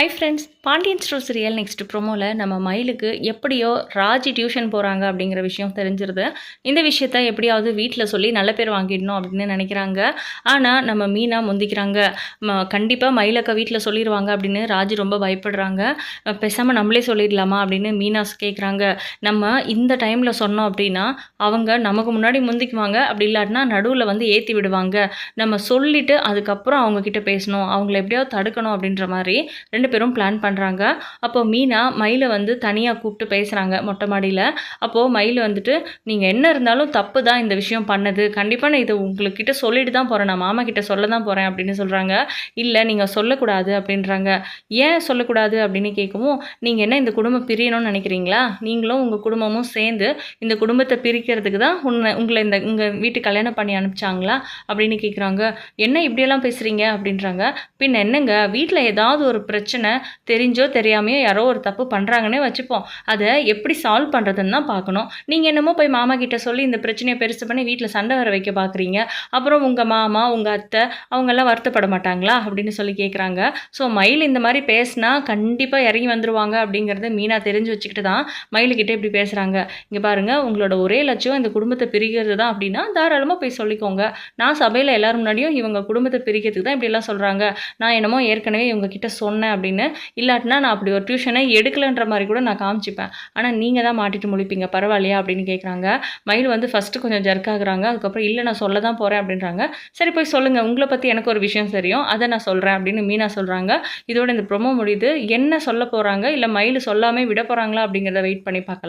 Hi friends Pandian store serial next ப்ரோமோவில் நம்ம மயிலுக்கு எப்படியோ ராஜி டியூஷன் போகிறாங்க அப்படிங்கிற விஷயம் தெரிஞ்சிருது. இந்த விஷயத்த எப்படியாவது வீட்டில் சொல்லி நல்ல பேர் வாங்கிடணும் அப்படின்னு நினைக்கிறாங்க. ஆனால் நம்ம மீனா முந்திக்கிறாங்க. கண்டிப்பாக மயிலக்கா வீட்டில் சொல்லிடுவாங்க அப்படின்னு ராஜி ரொம்ப பயப்படுறாங்க. பேசாமல் நம்மளே சொல்லிடலாமா அப்படின்னு மீனாஸ் கேட்குறாங்க நம்ம இந்த டைமில் சொன்னோம் அப்படின்னா அவங்க நமக்கு முன்னாடி முந்திக்குவாங்க. அப்படி இல்லாட்டினா நடுவில் வந்து ஏற்றி விடுவாங்க. நம்ம சொல்லிவிட்டு அதுக்கப்புறம் அவங்கக்கிட்ட பேசணும். அவங்கள எப்படியாவது தடுக்கணும் அப்படின்ற மாதிரி ரெண்டு பேரும் பிளான் பண்ணுறாங்க அப்போ மீனா மயிலை வந்து தனியாக கூப்பிட்டு பேசுகிறாங்க மொட்டை மாடியில். அப்போது மயில் வந்துட்டு நீங்கள் என்ன இருந்தாலும் தப்பு தான் இந்த விஷயம் பண்ணது. கண்டிப்பாக நான் இதை உங்கள்கிட்ட சொல்லிட்டு தான் போகிறேன் நான் மாமா கிட்ட சொல்ல தான் போகிறேன் அப்படின்னு சொல்கிறாங்க இல்லை நீங்கள் சொல்லக்கூடாது அப்படின்றாங்க. ஏன் சொல்லக்கூடாது? அப்படின்னு கேட்கவும் நீங்கள் என்ன இந்த குடும்பம் பிரியணும்னு நினைக்கிறீங்களா? நீங்களும் உங்கள் குடும்பமும் சேர்ந்து இந்த குடும்பத்தை பிரிக்கிறதுக்கு தான் உன்னை உங்களை இந்த உங்கள் வீட்டு கல்யாணம் பண்ணி அனுப்பிச்சாங்களா? அப்படின்னு கேட்குறாங்க. என்ன இப்படியெல்லாம் பேசுகிறீங்க அப்படின்றாங்க. பின்ன என்னங்க? வீட்டில் ஏதாவது ஒரு பிரச்சனை தெரிஞ்சோ தெரியாமையோ யாரோ ஒரு தப்பு பண்ணுறாங்கன்னே வச்சுப்போம். அதை எப்படி சால்வ் பண்ணுறதுன்னு தான் பார்க்கணும். நீங்கள் என்னமோ போய் மாமா கிட்ட சொல்லி இந்த பிரச்சனையை பெருசு பண்ணி வீட்டில் சண்டை வர வைக்க பார்க்குறீங்க அப்புறம் உங்கள் மாமா உங்கள் அத்தை அவங்கெல்லாம் வருத்தப்பட மாட்டாங்களா? அப்படின்னு சொல்லி கேட்குறாங்க ஸோ மயில் இந்த மாதிரி பேசினா கண்டிப்பாக இறங்கி வந்துருவாங்க அப்படிங்கிறத மீனா தெரிஞ்சு வச்சுக்கிட்டு தான் மயிலுக்கிட்ட இப்படி பேசுகிறாங்க இங்கே பாருங்கள் உங்களோட ஒரே லட்சியம் இந்த குடும்பத்தை பிரிக்கிறது தான் அப்படின்னா தாராளமாக போய் சொல்லிக்கோங்க. நான் சபையில் எல்லோரும் முன்னாடியும் இவங்க குடும்பத்தை பிரிக்கிறதுக்கு தான் இப்படிலாம் சொல்கிறாங்க நான் என்னமோ ஏற்கனவே இவங்க கிட்ட சொன்னேன் அப்படின்னு. இல்லாட்டினா நான் அப்படி ஒரு டியூஷனை எடுக்கலைன்ற மாதிரி கூட நான் காமிச்சிப்பேன். ஆனால் நீங்கள் தான் மாட்டிட்டு முழிப்பீங்க. பரவாயில்லையா அப்படின்னு கேட்குறாங்க மயில் வந்து ஃபஸ்ட்டு கொஞ்சம் ஜர்க் ஆகுறாங்க. அதுக்கப்புறம் இல்லை நான் சொல்ல தான் போகிறேன் அப்படின்றாங்க. சரி போய் சொல்லுங்கள் உங்களை பற்றி எனக்கு ஒரு விஷயம் தெரியும். அதை நான் சொல்கிறேன் அப்படின்னு மீனா சொல்கிறாங்க இதோட இந்த ப்ரொமோ முடியுது. என்ன சொல்ல போகிறாங்க இல்லை மயில் சொல்லாமல் விட போகிறாங்களா அப்படிங்கிறத வெயிட் பண்ணி பார்க்கலாம்.